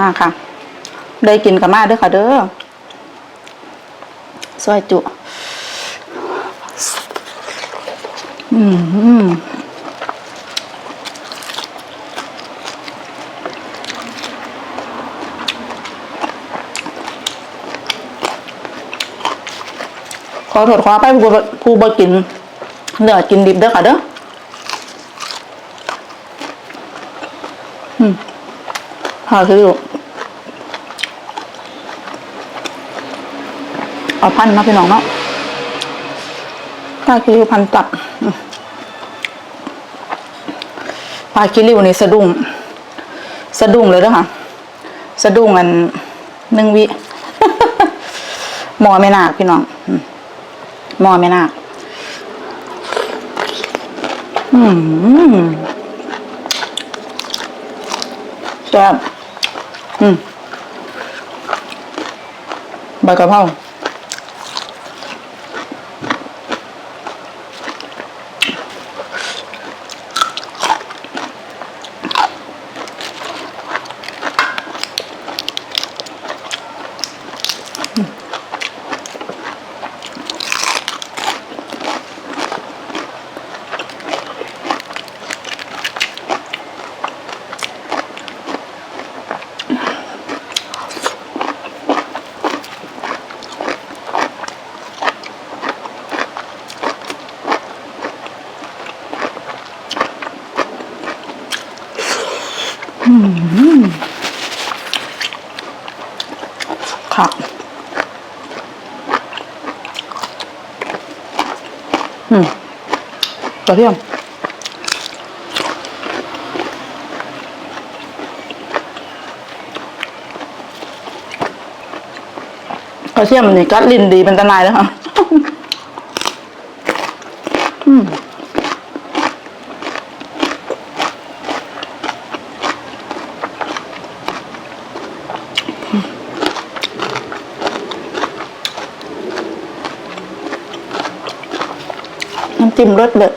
มาค่ะ ได้กินกับมาเด้อค่ะเด้อซอยจุ อืมขอโทษขอไปผู้บ่ผู้บ่กินเนื้อกินดิบเด้อค่ะเด้ออืม หาคือ เอาพันนะพี่น้องเนาะถ้าคือพันตับปลาคิริวนี่สะดุ้งสะดุ้งเลยเด้อค่ะสะดุ้งอันหนึ่งวิหมอไม่นาคพี่น้องอืมหมอไม่นาคอืมแซ่บ อืมใบกะเพรา ค่ะอืมกระเทียมกระเทียมนี่กัดลิ้นดีเป็นตะนายเลยค่ะ อืม จิ้มรสเลย